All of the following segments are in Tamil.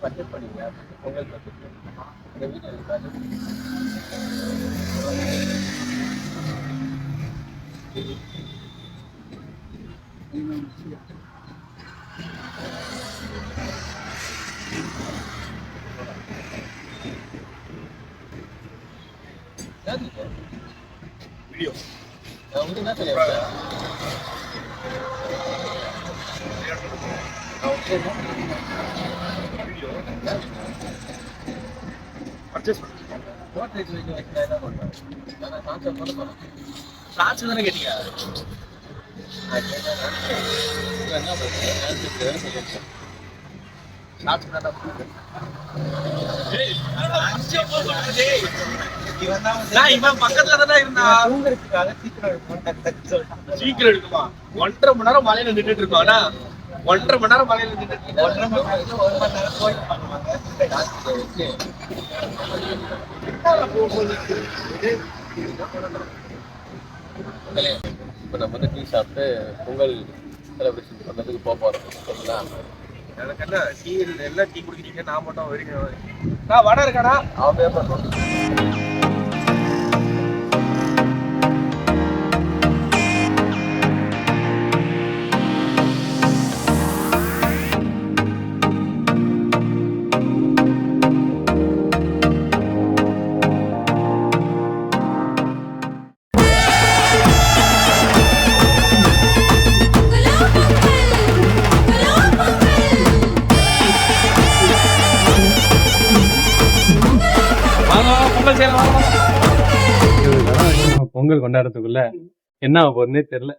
பட்ஜெட் பண்ணிங்க பொங்கல் பட்ஜெட் இந்த வீடியோ இருக்காது வீடியோ உங்களுக்கு என்ன தெரியாது ஷார்ட்ஸ் தானே கேட்டீங்க நான் தானே இவன் பக்கத்துல தானே இருந்தான் சீக்கிரம் எடுக்குமா ஒன்றரை மணி நேரம் மலையில நின்றுட்டு இருக்கான் ஒன்றரை மணி நேரம் மலையில நின்றுட்டு ஒன்றரை மணி நேரம் ஒரு மணி நேரம் போயிட்டு இப்போ நம்ம வந்து டீ சாப்பிட்டு பொங்கல் செலிப்ரேஷன் பண்ணதுக்கு போக போகிறோம் சரிங்களா எனக்கு என்ன டீ எல்லாம் டீ குடிக்கிறீங்க? நான் மட்டும் வரைக்கும். நான் வடை இருக்காடா அவன் பேப்பர் பொங்கல் கொண்டாடுறதுக்குள்ள என்ன ஆக போறதுனே தெரியல.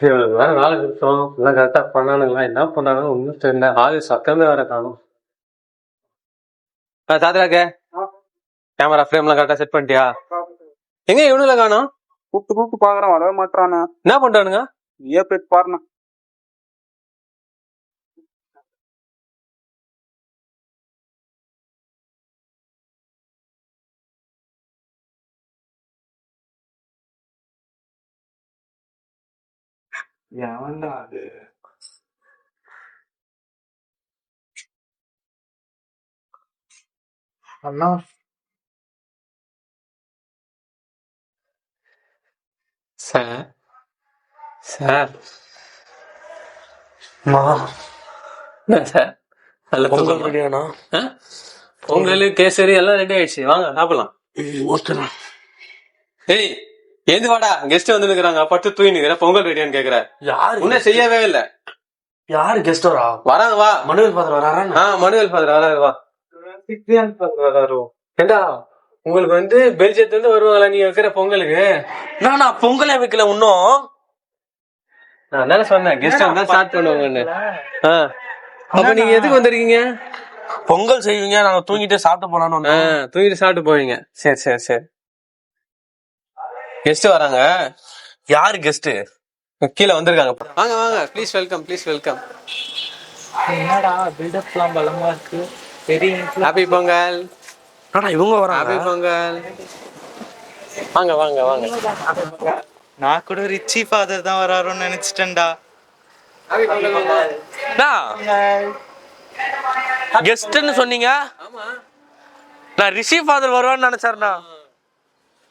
வேற வேலை கொடுத்தோம் எல்லாம் கரெக்டா பண்ணானுங்களா? என்ன பண்ணானுங்க? ஒன்றும் தெரியல. ஆளு சத்தமே வேற காணும். சாத்திராக்க கேமரா ஃப்ரேம்லாம் கரெக்டா செட் பண்ணிட்டியா? எங்க இவனுல காணோம்? கூப்பிட்டு கூப்பிட்டு பாக்குறேன் வரவே மாட்டானே என்ன பண்றானுங்க? நீயே போயிட்டு பாருண்ணா. எவன்டா அது? அண்ணா சார் சார் மா என்ன சார் நல்ல பொங்கல் ஆ? பொங்கல் கேசரி எல்லாம் ரெடி ஆயிடுச்சு. வாங்க சாப்பிடலாம். ஓகேண்ணா ஏய் ஏந்து வாடா. கெஸ்ட் வந்து நிக்கிறாங்க. பட்டு தூய் நிக்கிற பொங்கல் ரெடியான்னு கேக்குற. யாரு இன்னும் செய்யவே இல்ல. யாரு கெஸ்ட் வரா? வராங்க வா. மனுவில் பாத்திரம் வராரா? ஆ மனுவேல் ஃபாதர் வராரு வா. வராரு? ஏண்டா? உங்களுக்கு வந்து பெல்ஜியத்துல இருந்து வருவாங்களா நீங்க வைக்கிற பொங்கலுக்கு? நான் பொங்கலே வைக்கல இன்னும். நான் தானே சொன்னேன் கெஸ்ட் வந்தா ஸ்டார்ட் பண்ணுவாங்கன்னு ஆ. அப்ப நீங்க எதுக்கு வந்திருக்கீங்க? பொங்கல் செய்வீங்க நாங்க தூங்கிட்டு சாப்பிட்டு போலான்னு. தூக்கிட்டு சாப்பிட்டு போவீங்க. சரி சரி சரி. கெஸ்ட் வராங்க. யாரு கெஸ்ட் கீழே வந்திருக்காங்க. வாங்க வாங்க. ப்ளீஸ் வெல்கம் ப்ளீஸ் வெல்கம் என்னடா பில்டப்லாம் பலமா இருக்கு. பெரிய ஹாப்பி பொங்கல். ஆனா இவங்க வராங்க? பொங்கல் வாங்க வாங்க வாங்க. நான் கூட ரிச்சி ஃபாதர் தான் வராருன்னு நினைச்சிட்டேன்டா. கெஸ்ட்னு சொன்னீங்க? ஆமா. நான் ரிஷி ஃபாதர் வருவான்னு நினைச்சாருண்ணா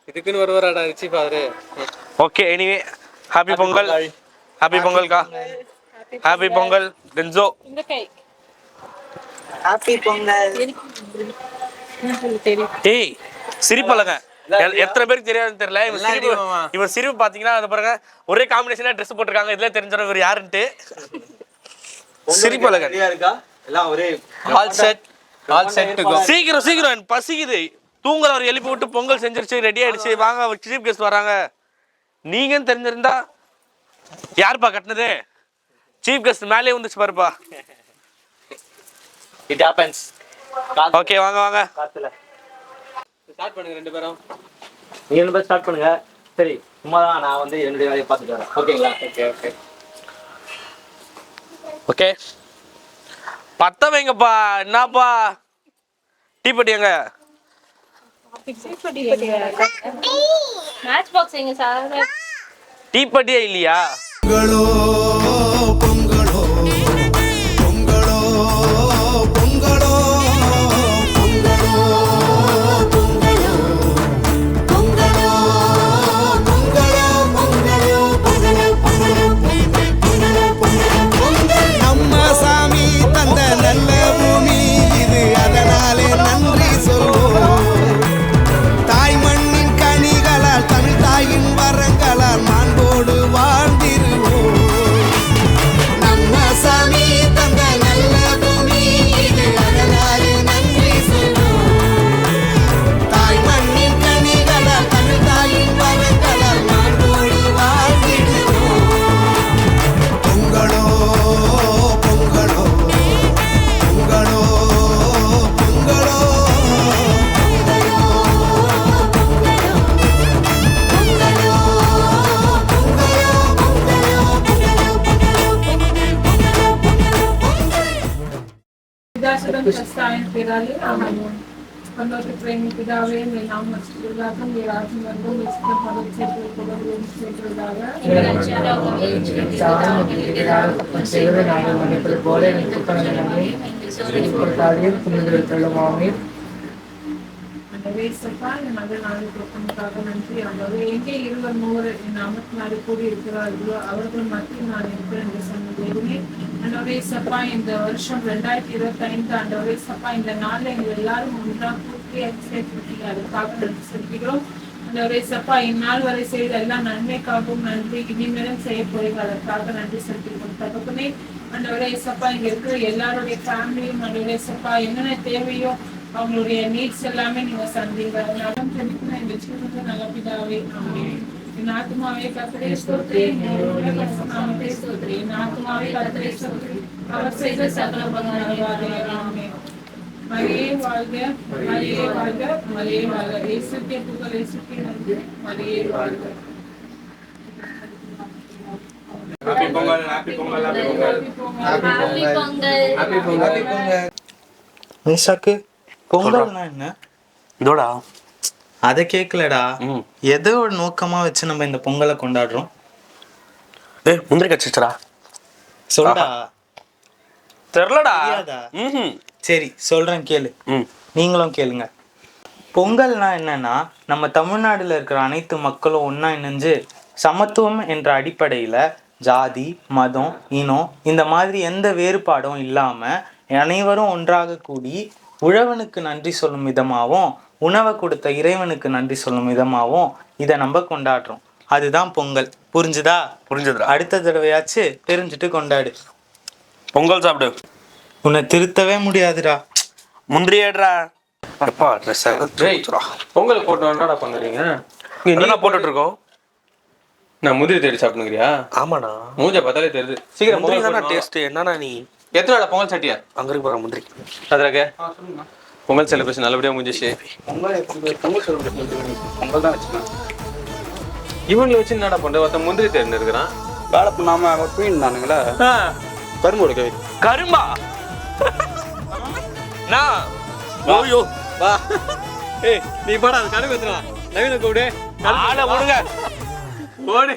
இதுக்குன்னு வருவாராடா Richie father okay anyway happy Pongal happy பொங்கல்க்கா happy Pongal டென்சோ ஹாப்பி பொங்கல் ஏய் சிரிப்பலங்க எ- எத்தனை பேருக்கு தெரியாதுன்னு தெரியல. இவன் எல்லாம் சிரிப்பு? இவன் சிரிப்பு பாத்தீங்கன்னா அது பாருங்க ஒரே காம்பினேஷனா ட்ரெஸ் போட்டிருக்காங்க. இதுல தெரிஞ்சிடும் இவர் யாருன்ட்டு. கோ சீக்கிரம் சீக்கிரம் எனக்கு பசிக்குது. தூங்குறவர் எழுப்பி விட்டு பொங்கல் செஞ்சிருச்சு ரெடி ஆயிடுச்சு. வாங்க சீஃப் கெஸ்ட் வராங்க. நீங்கன்னு தெரிஞ்சிருந்தா யாருப்பா கட்டினது? சீஃப் கெஸ்ட் மேலே வந்துச்சு பாருப்பா. இட் ஹேப்பன்ஸ் ஓகே வாங்க வாங்க. காத்துல ஸ்டார்ட் பண்ணுங்க ரெண்டு பேரும். நீங்க ரெண்டு பேர் ஸ்டார்ட் பண்ணுங்க. சரி சும்மா தான் நான் வந்து என்னுடைய வேலையை பார்த்துட்டு வரேன். ஓகேங்களா? Okay okay. ஓகே. பத்த வைங்கப்பா என்னப்பா? டீப்பட்டி எங்க? மேட்ச் பாக்ஸ் எங்க சார்? டீப்பட்டியே இல்லையா? பிதாவே ஆமாம் பன்னோட்டு பிரேமி பிதாவே எல்லாம் மசிக்கிறதாக நீ வந்து மிஸ்ட பணம் சேர்த்து கொடுக்கும் செய்வதாக கொடுத்தாலே புரிந்து கொள்ளுமாமே சப்பா என் மகள் நாடு கொடுப்பதற்காக நன்றி ஆண்டவரே எங்கே இருவர் மூவர் என் நாமத்தினாலே கூடி இருக்கிறார்களோ அவர்கள் மத்தியில் நான் இருக்கிறேன் என்று சொன்ன தேவனே ஆண்டவரே சப்பா இந்த வருஷம் ரெண்டாயிரத்தி இருபத்தி ஐந்து ஆண்டவரே சப்பா இந்த நாளில் எங்கள் எல்லாரும் ஒன்றாக கூட்டி சேர்த்துட்டீங்க அதுக்காக நன்றி செலுத்துகிறோம். ஆண்டவரே சப்பா இந்நாள் வரை செய்த எல்லா நன்மைக்காகவும் நன்றி இனிமேலும் செய்ய போறீங்க அதற்காக நன்றி செலுத்துகிறோம். தகப்பனே ஆண்டவரே சப்பா இங்க இருக்கிற எல்லாருடைய ஃபேமிலியும் ஆண்டவரே சப்பா என்னென்ன தேவையோ அவங்களுடைய நீட்ஸ் எல்லாமே நீங்க சந்திங்க நலம் செலுத்தி நான் வச்சுக்கிறது நல்லபிதாவே என் ஆத்மாவே கத்திரை ஸ்தோத்ரி நாமத்தை ஸ்தோத்ரி என் ஆத்மாவே கத்திரை ஸ்தோத்ரி அவர் செய்த சகல பகவானே ஆமே மரியே வாழ்க மரியே வாழ்க மரியே வாழ்க இயேசுக்கே புகழ் இயேசுக்கே நன்றி மரியே வாழ்க Happy Pongal, Happy Pongal, Happy Pongal. Happy Pongal. Happy Pongal. Happy Pongal. Happy Pongal. பொங்கல்னா என்ன? இதோடா. அதை கேட்கலடா ம். எதோட நோக்கமா வச்சு நம்ம இந்த பொங்கலை கொண்டாடுறோம். டேய் முந்திரி கச்சிச்சடா சொல்டா. தெரிலடா. சரி சொல்றேன் கேளு. ம். நீங்களும் கேளுங்க. பொங்கல்னா என்னன்னா நம்ம தமிழ்நாடுல இருக்கிற அனைத்து மக்களும் ஒண்ணா இணைஞ்சு சமத்துவம் என்ற அடிப்படையில ஜாதி மதம் இனம் இந்த மாதிரி எந்த வேறுபாடும் இல்லாம அனைவரும் ஒன்றாக கூடி உழவனுக்கு நன்றி சொல்லும் விதமாகவும் உணவை கொடுத்த இறைவனுக்கு நன்றி சொல்லும் விதமாகவும் இதை நம்ம கொண்டாடுறோம். அதுதான் பொங்கல். புரிஞ்சுதா? புரிஞ்சதுடா. அடுத்த தடவையாச்சு தெரிஞ்சுட்டு கொண்டாடு. பொங்கல் சாப்பிடு. உன்னை திருத்தவே முடியாதுடா. முந்திரி ஏடுறா அப்பா ட்ரெஸ் டேய் பொங்கல் போட்டு என்னடா பண்ணுறீங்க என்ன போட்டுட்டு இருக்கோம் நான் முந்திரி தேடி சாப்பிடுங்கிறியா ஆமாண்ணா. மூஞ்ச பார்த்தாலே தெரியுது. சீக்கிரம் முந்திரி தானே. டேஸ்ட் என்னண்ணா நீ? எத்தனை பொங்கல் சட்டியா? அங்க பாருங்க முந்திரி. அதில் பொங்கல் செலிப்ரேஷன் நல்லபடியாக முடிஞ்சிச்சு. இவங்களை வச்சு என்னடா பண்ற ஒருத்தன் முந்திரி தேர்ந்து இருக்கிறான் வேலை பண்ணாம அவங்க தூங்கிருந்தானுங்களே கரும்பு கொடுக்க வை. கரும்பா? நான். ஓயோ வா. ஏய் நீ பாடா கரும்பு எத்தனா நவீன கூடு ஆளை விடுங்க. ஓடு.